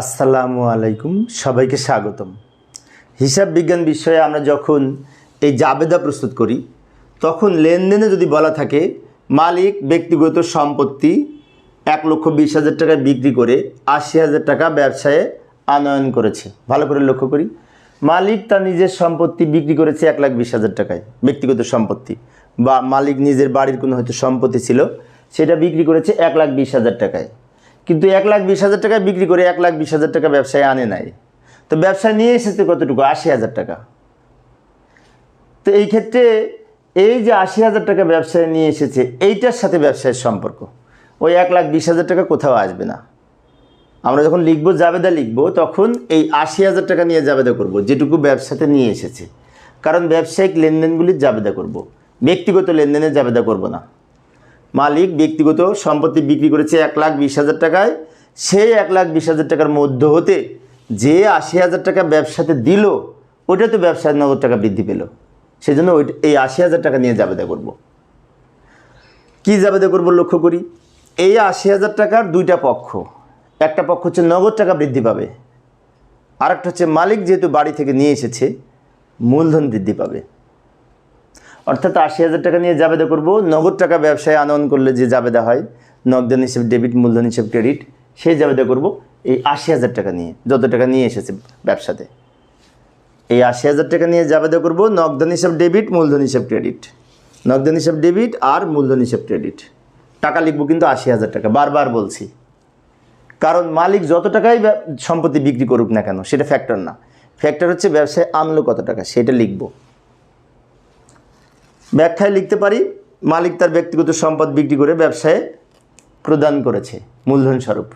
আসসালামু আলাইকুম, সবাইকে স্বাগতম। হিসাব বিজ্ঞান বিষয়ে আমরা যখন এই জাবেদা প্রস্তুত করি, তখন লেনদেনে যদি বলা থাকে, মালিক ব্যক্তিগত সম্পত্তি এক লক্ষ বিশ হাজার টাকায় বিক্রি করে আশি হাজার টাকা ব্যবসায়ে আনয়ন করেছে। ভালো করে লক্ষ্য করি। মালিক তার নিজের সম্পত্তি বিক্রি করেছে এক লাখ বিশ হাজার টাকায়, ব্যক্তিগত সম্পত্তি। বা মালিক নিজের বাড়ির কোনো হয়তো সম্পত্তি ছিল, সেটা বিক্রি করেছে এক লাখ বিশ হাজার টাকায়। কিন্তু এক লাখ বিশ হাজার টাকায় বিক্রি করে এক লাখ বিশ হাজার টাকা ব্যবসায় আনে নাই। তো ব্যবসায় নিয়ে এসেছে কতটুকু? আশি হাজার টাকা। তো এই ক্ষেত্রে এই যে আশি হাজার টাকা ব্যবসায় নিয়ে এসেছে, এইটার সাথে ব্যবসায়ের সম্পর্ক। ওই এক লাখ বিশ হাজার টাকা কোথাও আসবে না। আমরা যখন লিখব, জাবেদা লিখব, তখন এই আশি হাজার টাকা নিয়ে জাবেদা করব, যেটুকু ব্যবসাতে নিয়ে এসেছে। কারণ ব্যবসায়িক লেনদেনগুলির জাবেদা করব। ব্যক্তিগত লেনদেনে জাবেদা করব না। মালিক ব্যক্তিগত সম্পত্তি বিক্রি করেছে এক লাখ বিশ হাজার টাকায়, সেই এক লাখ বিশ হাজার টাকার মধ্য হতে যে আশি হাজার টাকা ব্যবসাতে দিল, ওইটা তো ব্যবসায় নগদ টাকা বৃদ্ধি পেল। সেই জন্য ওই এই আশি হাজার টাকা নিয়ে জাবেদা করব। কি জাবেদা করব লক্ষ্য করি? এই আশি হাজার টাকার দুইটা পক্ষ। একটা পক্ষ হচ্ছে নগদ টাকা বৃদ্ধি পাবে, আরেকটা হচ্ছে মালিক যেহেতু বাড়ি থেকে নিয়ে এসেছে, মূলধন বৃদ্ধি পাবে। অর্থাৎ আশি হাজার টাকা নিয়ে জাবেদা করব। নগদ টাকা ব্যবসায় আনয়ন করলে যে জাবেদা হয় নগদান হিসেবে ডেবিট মূলধন হিসেবে ক্রেডিট সেই জাবেদা করব এই আশি হাজার টাকা নিয়ে, যত টাকা নিয়ে এসেছে ব্যবসাতে। এই আশি হাজার টাকা নিয়ে জাবেদা করব নগদান হিসাব ডেবিট মূলধন হিসাব ক্রেডিট নগদান হিসাব ডেবিট আর মূলধন হিসাব ক্রেডিট টাকা লিখব কিন্তু আশি হাজার টাকা, বারবার বলছি। কারণ মালিক যত টাকাই সম্পত্তি বিক্রি করুক না কেন, সেটা ফ্যাক্টর না। ফ্যাক্টর হচ্ছে ব্যবসায় আনলো কত টাকা, সেটা লিখব। ব্যাখ্যায় লিখতে পারি মালিক তার ব্যক্তিগত সম্পদ বিক্রি করে ব্যবসায় প্রদান করেছে মূলধন স্বরূপ